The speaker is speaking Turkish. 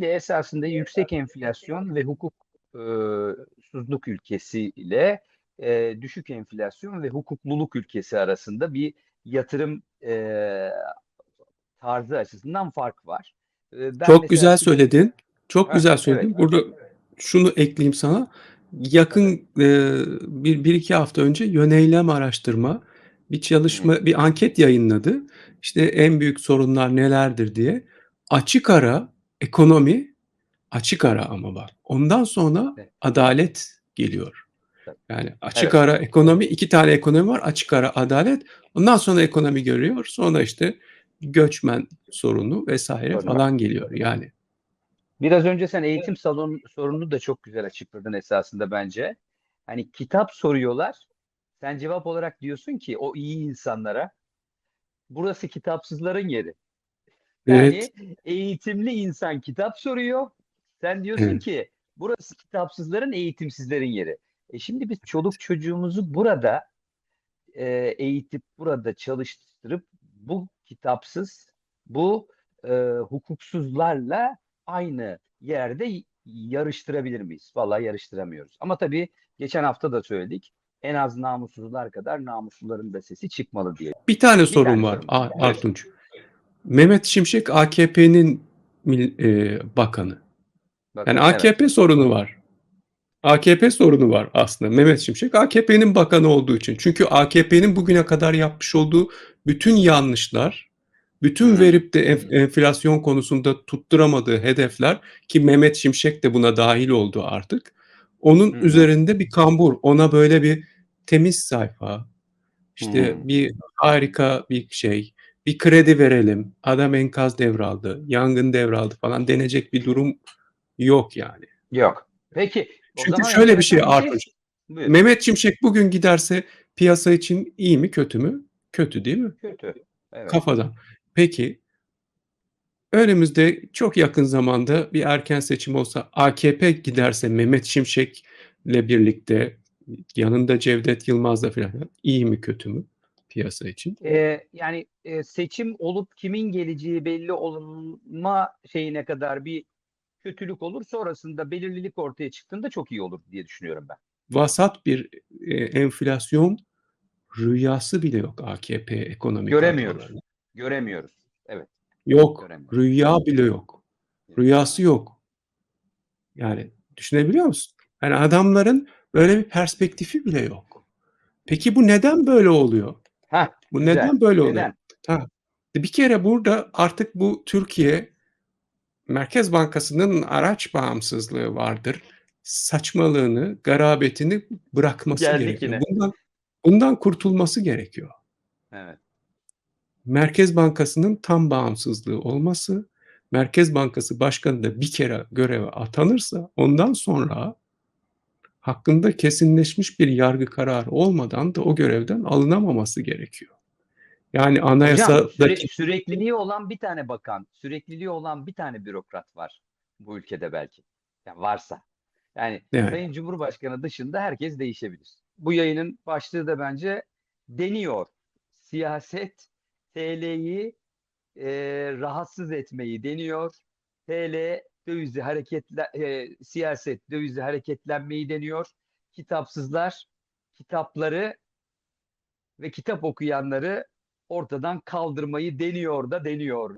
Şimdi esasında yüksek enflasyon ve hukuksuzluk ülkesi ile e, düşük enflasyon ve hukukluluk ülkesi arasında bir yatırım e, tarzı açısından fark var. E, ben Çok mesela güzel söyledin. Çok Ha, güzel evet. söyledin. Burada şunu ekleyeyim sana. Yakın e, bir, bir iki hafta önce yöneylem araştırma bir çalışma, bir anket yayınladı. İşte en büyük sorunlar nelerdir diye. Açık ara ekonomi, açık ara ama bak. Ondan sonra Evet. adalet geliyor. Yani açık Evet. ara ekonomi, iki tane ekonomi var. Açık ara adalet. Ondan sonra ekonomi görüyor. Sonra işte göçmen sorunu vesaire Sorun. falan geliyor yani. Biraz önce sen eğitim salon sorununu da çok güzel açıkladın esasında bence. Hani kitap soruyorlar. Sen cevap olarak diyorsun ki o iyi insanlara burası kitapsızların yeri. Yani Evet. eğitimli insan kitap soruyor. Sen diyorsun Evet. ki burası kitapsızların, eğitimsizlerin yeri. E şimdi biz çoluk çocuğumuzu burada e, eğitip burada çalıştırıp bu kitapsız, bu e, hukuksuzlarla aynı yerde yarıştırabilir miyiz? Vallahi yarıştıramıyoruz. Ama tabii geçen hafta da söyledik. En az namussuzlar kadar namusluların da sesi çıkmalı diye. Bir tane Bir sorun tane var. Artunç. Mehmet Şimşek AKP'nin e, bakanı. Bakın, Yani evet. AKP sorunu var. AKP sorunu var aslında. Mehmet Şimşek AKP'nin bakanı olduğu için. Çünkü AKP'nin bugüne kadar yapmış olduğu bütün yanlışlar, bütün verip de enf- enflasyon konusunda tutturamadığı hedefler ki Mehmet Şimşek de buna dahil oldu artık. Onun Hı hı. üzerinde bir kambur, ona böyle bir temiz sayfa, işte Hı. bir harika bir şey, bir kredi verelim, adam enkaz devraldı, yangın devraldı falan denecek bir durum yok yani. Yok. Peki. Çünkü şöyle bir şey enteresan Artunç. Buyur. Mehmet Şimşek bugün giderse piyasa için iyi mi kötü mü? Kötü değil mi? Kötü. Evet. Kafadan. Peki önümüzde çok yakın zamanda bir erken seçim olsa AKP giderse Mehmet Şimşek'le birlikte yanında Cevdet Yılmaz'la falan iyi mi kötü mü piyasa için? Ee, yani e, seçim olup kimin geleceği belli olma şeyine kadar bir kötülük olur. Sonrasında belirlilik ortaya çıktığında çok iyi olur diye düşünüyorum ben. Vasat bir e, enflasyon rüyası bile yok AKP ekonomik Göremiyoruz. kadrolarının. Göremiyoruz. Evet. Yok. Göremiyoruz. Rüya bile yok. Rüyası yok. Yani düşünebiliyor musun? Yani adamların böyle bir perspektifi bile yok. Peki bu neden böyle oluyor? Heh, Bu güzel. neden böyle oluyor? Neden? Ha, bir kere burada artık bu Türkiye Merkez Bankası'nın araç bağımsızlığı vardır. Saçmalığını, garabetini bırakması Geldik gerekiyor. yine. Bundan, bundan kurtulması gerekiyor. Evet. Merkez Bankası'nın tam bağımsızlığı olması, Merkez Bankası Başkanı da bir kere göreve atanırsa ondan sonra hakkında kesinleşmiş bir yargı kararı olmadan da o görevden alınamaması gerekiyor. Yani Hocam anayasadaki süre- sürekliliği olan bir tane bakan, sürekliliği olan bir tane bürokrat var bu ülkede belki. Yani varsa. Yani Evet. Sayın Cumhurbaşkanı dışında herkes değişebilir. Bu yayının başlığı da bence deniyor. Siyaset TL'yi e, rahatsız etmeyi deniyor. TL dövizi hareketle e, siyaset dövizi hareketlenmeyi deniyor. Kitapsızlar kitapları ve kitap okuyanları ortadan kaldırmayı deniyor da deniyor.